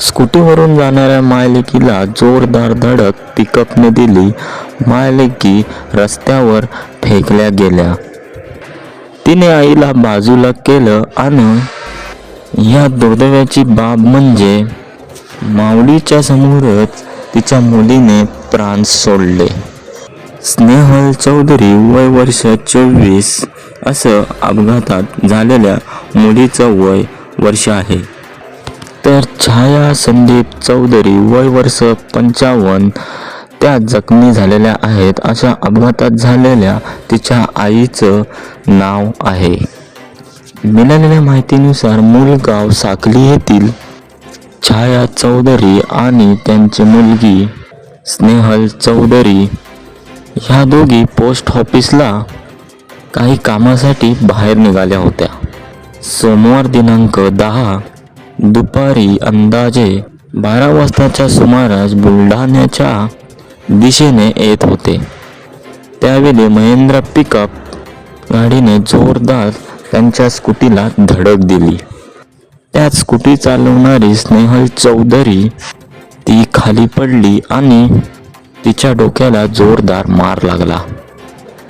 स्कूटीवरून जाणाऱ्या मायलेकीला जोरदार धडक पिकअपने दिली. मायलेकी रस्त्यावर फेकल्या गेल्या. तिने आईला बाजूला केलं आणि या दुर्दैवाची बाब म्हणजे माऊलीच्या समोरच तिच्या मुलीने प्राण सोडले. स्नेहल चौधरी वय वर्ष चोवीस असं अपघातात झालेल्या मुलीचं वय वर्ष आहे. तर छाया संदीप चौधरी वय वर्ष पंचावन्न. त्या जखमी झालेल्या आहेत. अशा अपघातात झालेल्या तिच्या आईचं नाव आहे. मिळालेल्या माहितीनुसार मूलगाव साकली येथील छाया चौधरी आणि त्यांची मुलगी स्नेहल चौधरी ह्या दोघी पोस्ट ऑफिसला काही कामासाठी बाहेर निघाल्या होत्या. सोमवार दिनांक दहा दुपारी अंदाजे बारा वाजताच्या सुमारास बुलढाण्याच्या दिशेने येत होते. त्यावेळी महेंद्र पिकअप गाडीने जोरदार त्यांच्या स्कूटीला धडक दिली. त्यात स्कूटी चालवणारी स्नेहल चौधरी ती खाली पडली आणि तिच्या डोक्याला जोरदार मार लागला.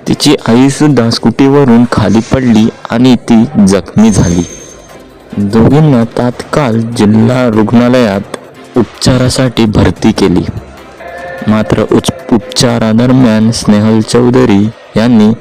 तिची आईसुद्धा स्कूटीवरून खाली पडली आणि ती जखमी झाली. दोघींना तात्काळ जिल्हा रुग्णालयात उपचारासाठी भरती केली. मात्र उच उपचारादरम्यान स्नेहल चौधरी यांनी